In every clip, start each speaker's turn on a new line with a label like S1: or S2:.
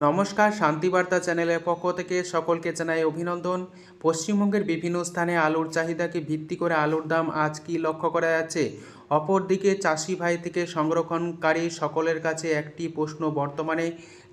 S1: নমস্কার শান্তিবার্তা চ্যানেলের পক্ষ থেকে সকলকে জানাই অভিনন্দন। পশ্চিমবঙ্গের বিভিন্ন স্থানে আলুর চাহিদাকে ভিত্তি করে আলুর দাম আজ কি লক্ষ্য করা যাচ্ছে? অপরদিকে চাষি ভাই থেকে সংরক্ষণকারী সকলের কাছে একটি প্রশ্ন বর্তমানে,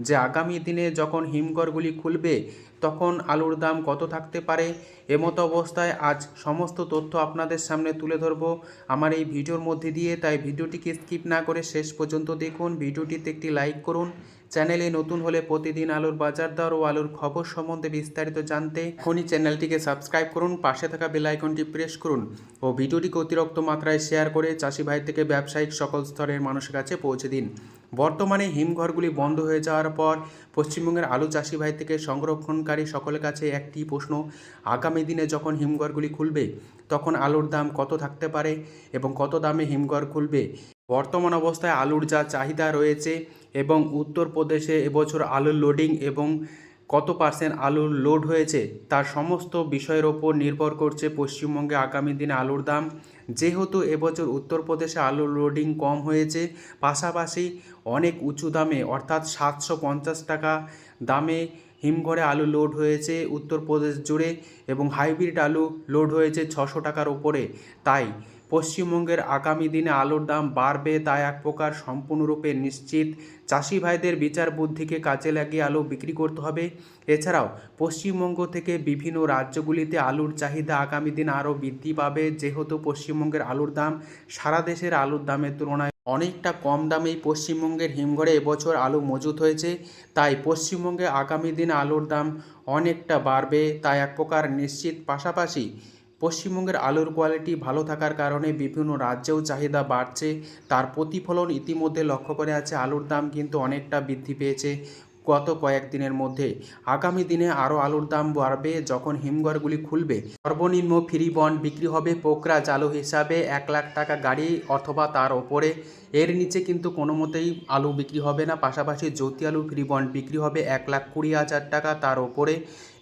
S1: যে আগামী দিনে যখন হিমঘরগুলি খুলবে, তখন আলুর দাম কত থাকতে পারে? এমতো অবস্থায় আজ সমস্ত তথ্য আপনাদের সামনে তুলে ধরবো আমার এই ভিডিওর মধ্যে দিয়ে। তাই ভিডিওটিকে স্কিপ না করে শেষ পর্যন্ত দেখুন। ভিডিওটিতে একটি লাইক করুন। চ্যানেলে নতুন হলে প্রতিদিন আলুর বাজার দর ও আলুর খবর সম্বন্ধে বিস্তারিত জানতে এখনই চ্যানেলটিকে সাবস্ক্রাইব করুন, পাশে থাকা বেল আইকনটি প্রেস করুন ও ভিডিওটিকে অতিরিক্ত মাত্রায় শেয়ার করে চাষি ভাই থেকে ব্যবসায়িক সকল স্তরের মানুষের কাছে পৌঁছে দিন। বর্তমানে হিমঘরগুলি বন্ধ হয়ে যাওয়ার পর পশ্চিমবঙ্গের আলু চাষি ভাই থেকে সংরক্ষণকারী সকলের কাছে একটি প্রশ্ন, আগামী দিনে যখন হিমঘরগুলি খুলবে, তখন আলুর দাম কত থাকতে পারে এবং কত দামে হিমঘর খুলবে? বর্তমান অবস্থায় আলুর যা চাহিদা রয়েছে এবং উত্তরপ্রদেশে এবছর আলুর লোডিং এবং কত পার্সেন্ট আলুর লোড হয়েছে, তার সমস্ত বিষয়ের ওপর নির্ভর করছে পশ্চিমবঙ্গে আগামী দিনে আলুর দাম। যেহেতু এবছর উত্তরপ্রদেশে আলুর লোডিং কম হয়েছে, পাশাপাশি অনেক উঁচু দামে, অর্থাৎ সাতশো পঞ্চাশ টাকা দামে হিমঘরে আলু লোড হয়েছে উত্তরপ্রদেশ জুড়ে এবং হাইব্রিড আলু লোড হয়েছে ছশো টাকার ওপরে তাই পশ্চিমবঙ্গের আগামী দিনে আলুর দাম বাড়বে তা এক প্রকার সম্পূর্ণরূপে নিশ্চিত। চাষি ভাইদের বিচার বুদ্ধিকে কাজে লাগিয়ে আলু বিক্রি করতে হবে। এছাড়াও পশ্চিমবঙ্গ থেকে বিভিন্ন রাজ্যগুলিতে আলুর চাহিদা আগামী দিন আরও বৃদ্ধি পাবে। যেহেতু পশ্চিমবঙ্গের আলুর দাম সারা দেশের আলুর দামের তুলনায় অনেকটা কম দামেই পশ্চিমবঙ্গের হিমঘরে এবছর আলু মজুত হয়েছে। তাই পশ্চিমবঙ্গে আগামী দিন আলুর দাম অনেকটা বাড়বে তা এক প্রকার নিশ্চিত। পাশাপাশি পশ্চিমবঙ্গের আলুর কোয়ালিটি ভালো থাকার কারণে বিভিন্ন রাজ্যেও চাহিদা বাড়ছে। তার প্রতিফলন ইতিমধ্যে লক্ষ্য করে আছে আলুর দাম কিন্তু অনেকটা বৃদ্ধি পেয়েছে। গত কয়েকদিনের মধ্যে। আগামী দিনে আরও আলুর দাম বাড়বে যখন হিমঘরগুলি খুলবে। সর্বনিম্ন ফ্রি বন্ড বিক্রি হবে পোকরা চালু হিসাবে এক লাখ টাকা গাড়ি অথবা তার ওপরে। এর নিচে কিন্তু কোনো মতেই আলু বিক্রি হবে না। পাশাপাশি জ্যোতি আলু ফ্রি বন্ড বিক্রি হবে এক লাখ কুড়ি হাজার টাকা তার ওপরে।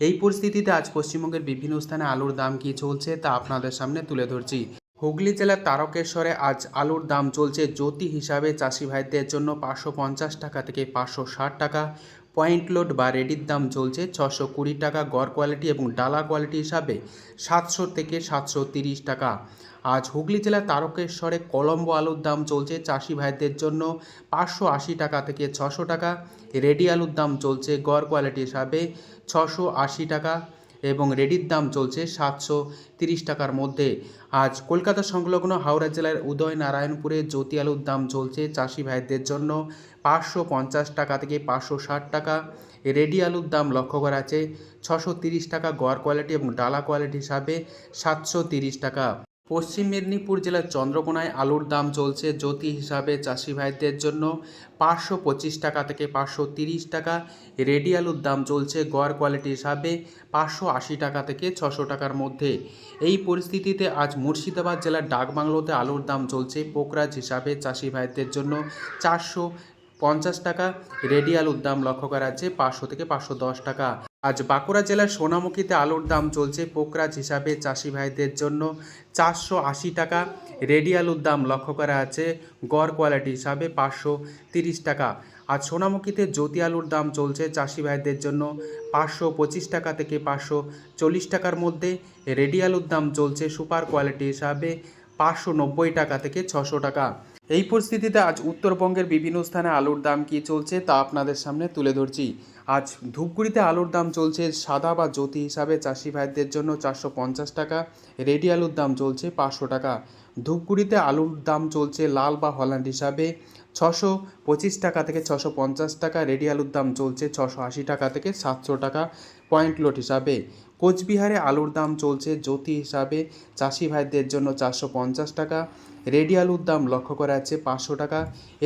S1: এই পরিস্থিতিতে আজ পশ্চিমবঙ্গের বিভিন্ন স্থানে আলুর দাম কী চলছে তা আপনাদের সামনে তুলে ধরছি। হুগলি জেলার তারকেশ্বরে আজ আলুর দাম চলছে জ্যোতি হিসাবে। চাষি ভাইদের জন্য পাঁচশো পঞ্চাশ টাকা থেকে পাঁচশো ষাট টাকা। পয়েন্ট লোড বা রেডির দাম চলছে ছশো কুড়ি টাকা গড় কোয়ালিটি এবং ডালা কোয়ালিটি হিসাবে সাতশো থেকে সাতশো তিরিশ টাকা। আজ হুগলি জেলার তারকেশ্বরে কলম্বো আলুর দাম চলছে চাষি ভাইদের জন্য পাঁচশো আশি টাকা থেকে ছশো টাকা। রেডি আলুর দাম চলছে গড় কোয়ালিটি হিসাবে ছশো আশি টাকা। এবং রেডির দাম চলছে সাতশো তিরিশ টাকার মধ্যে। আজ কলকাতা সংলগ্ন হাওড়া জেলার উদয়নারায়ণপুরে জ্যোতি আলুর দাম চলছে চাষি ভাইদের জন্য পাঁচশো পঞ্চাশ টাকা থেকে পাঁচশো ষাট টাকা। রেডি আলুর দাম লক্ষ্য করা আছে ছশো তিরিশ টাকা গড় কোয়ালিটি এবং ডালা কোয়ালিটি হিসাবে সাতশো তিরিশ টাকা। পশ্চিম মেদিনীপুর জেলার চন্দ্রকোনায় আলুর দাম চলছে জ্যোতি হিসাবে চাষি ভাইদের জন্য পাঁচশো পঁচিশ টাকা থেকে পাঁচশো তিরিশ টাকা। রেডি আলুর দাম চলছে গড় কোয়ালিটি হিসাবে পাঁচশো আশি টাকা থেকে ছশো টাকার মধ্যে। এই পরিস্থিতিতে আজ মুর্শিদাবাদ জেলার ডাকবাংলোতে আলুর দাম চলছে পোকরাজ হিসাবে চাষি ভাইদের জন্য চারশো পঞ্চাশ টাকা। রেডি আলুর দাম লক্ষ্য করা যাচ্ছে পাঁচশো থেকে পাঁচশো দশ টাকা। আজ বাঁকুড়া জেলার সোনামুখীতে আলুর দাম চলছে পোকরাজ হিসাবে চাষি ভাইদের জন্য চারশো আশি টাকা। রেডি আলুর দাম লক্ষ্য করা আছে, গড় কোয়ালিটি হিসাবে পাঁচশো তিরিশ টাকা। আজ সোনামুখীতে জ্যোতি আলুর দাম চলছে চাষি ভাইদের জন্য পাঁচশো পঁচিশ টাকা থেকে পাঁচশো চল্লিশ টাকার মধ্যে। রেডি আলুর দাম চলছে সুপার কোয়ালিটি হিসাবে পাঁচশো নব্বই টাকা থেকে ছশো টাকা। এই পরিস্থিতিতে আজ উত্তরবঙ্গের বিভিন্ন স্থানে আলুর দাম কী চলছে তা আপনাদের সামনে তুলে ধরছি। আজ ধূপগুড়িতে আলুর দাম চলছে সাদা বা জ্যোতি হিসাবে চাষি ভাইদের জন্য চারশো পঞ্চাশ টাকা, রেডি আলুর দাম চলছে পাঁচশো টাকা। ধূপগুড়িতে আলুর দাম চলছে লাল বা হল্যান্ড হিসাবে ছশো পঁচিশ টাকা থেকে ছশো পঞ্চাশ টাকা, রেডি আলুর দাম চলছে ছশো আশি টাকা থেকে সাতশো টাকা পয়েন্ট লোড হিসাবে। কোচবিহারে আলুর দাম চলছে জ্যোতি হিসাবে চাষি ভাইদের জন্য চারশো পঞ্চাশ টাকা, রেডি আলুর দাম লক্ষ্য করা যাচ্ছে পাঁচশো টাকা।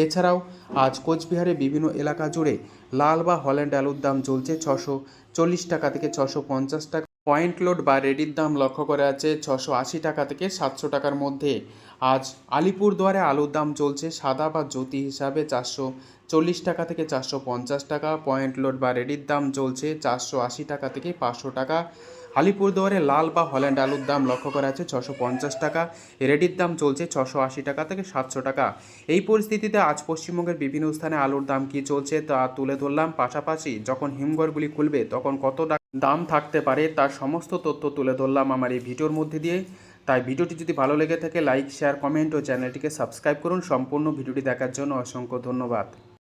S1: এছাড়াও আজ কোচবিহারে বিভিন্ন এলাকা জুড়ে লাল বা হল্যান্ড আলুর দাম চলছে ছশো চল্লিশ টাকা থেকে ছশো পঞ্চাশ টাকা। পয়েন্ট লোড বা রেডির দাম লক্ষ্য করা আছে ছশো আশি টাকা থেকে সাতশো টাকার মধ্যে। আজ আলিপুরদুয়ারে আলুর দাম চলছে সাদা বা জ্যোতি হিসাবে চারশো চল্লিশ টাকা থেকে চারশো পঞ্চাশ টাকা। পয়েন্ট লোড বা রেডির দাম চলছে চারশো আশি টাকা থেকে পাঁচশো টাকা। আলিপুরদুয়ারে লাল বা হল্যান্ড আলুর দাম লক্ষ্য করা আছে ছশো পঞ্চাশ টাকা। রেডির দাম চলছে ছশো আশি টাকা থেকে সাতশো টাকা। এই পরিস্থিতিতে আজ পশ্চিমবঙ্গের বিভিন্ন স্থানে আলুর দাম কি চলছে তা তুলে ধরলাম। পাশাপাশি যখন হিমঘরগুলি খুলবে তখন কত দাম থাকতে পারে তার সমস্ত তথ্য তুলে ধরলাম আমার এই ভিডিওর মধ্যে দিয়ে। তাই ভিডিওটি যদি ভালো লেগে থাকে, লাইক, শেয়ার, কমেন্ট ও চ্যানেলটিকে সাবস্ক্রাইব করুন। সম্পূর্ণ ভিডিওটি দেখার জন্য অসংখ্য ধন্যবাদ।